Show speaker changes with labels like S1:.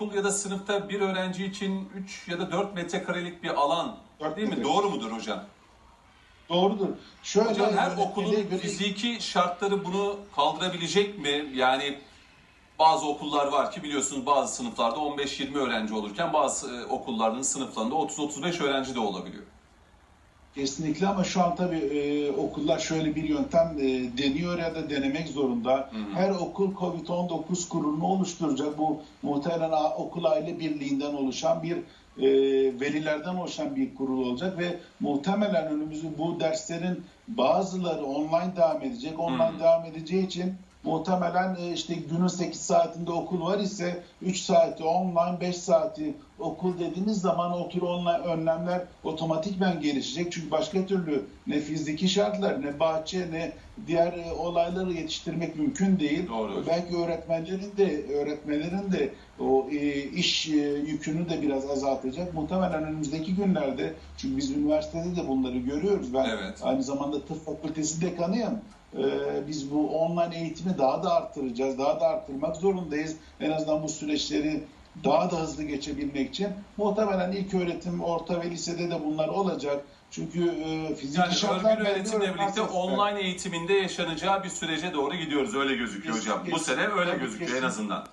S1: okul ya da sınıfta bir öğrenci için 3 ya da 4 metrekarelik bir alan
S2: Dört
S1: değil mi?
S2: metre.
S1: Doğru mudur hocam?
S2: Doğrudur. Şöyle
S1: Hocam her
S2: yönetmeliğe
S1: okulun
S2: göre-
S1: fiziki şartları bunu kaldırabilecek mi? Yani bazı okullar var ki biliyorsunuz bazı sınıflarda 15-20 öğrenci olurken bazı e, okulların sınıflarında 30-35 öğrenci de olabiliyor.
S2: Kesinlikle ama şu an tabii e, okullar şöyle bir yöntem e, deniyor ya da denemek zorunda. Her okul COVID-19 kurulunu oluşturacak. Bu muhtemelen okul aile birliğinden oluşan bir e, velilerden oluşan bir kurul olacak ve muhtemelen önümüzü bu derslerin bazıları online devam edecek. Online devam edeceği için muhtemelen e, işte günün 8 saatinde okul var ise 3 saati online, 5 saati okul dediğimiz zaman o tür online önlemler otomatikmen gelişecek. Çünkü başka türlü ne fiziki şartlar, ne bahçe, ne diğer e, olayları yetiştirmek mümkün değil.
S1: Doğru.
S2: Belki öğretmenlerin de öğretmenlerin de o e, iş yükünü de biraz azaltacak. Muhtemelen önümüzdeki günlerde çünkü biz üniversitede de bunları görüyoruz. Ben
S1: Evet.
S2: aynı zamanda tıp fakültesi dekanıyım. Ee, biz bu online eğitimi daha da arttıracağız, daha da arttırmak zorundayız. En azından bu süreçleri daha da hızlı geçebilmek için. Muhtemelen ilk öğretim, orta ve lisede de bunlar olacak. Çünkü e, fiziki
S1: Yani
S2: şartlar
S1: örgün öğretimle birlikte online eğitiminde yaşanacağı bir sürece doğru gidiyoruz. Öyle gözüküyor
S2: Kes-
S1: hocam. Bu
S2: kes-
S1: sene öyle
S2: tabii
S1: gözüküyor en
S2: kesin.
S1: azından.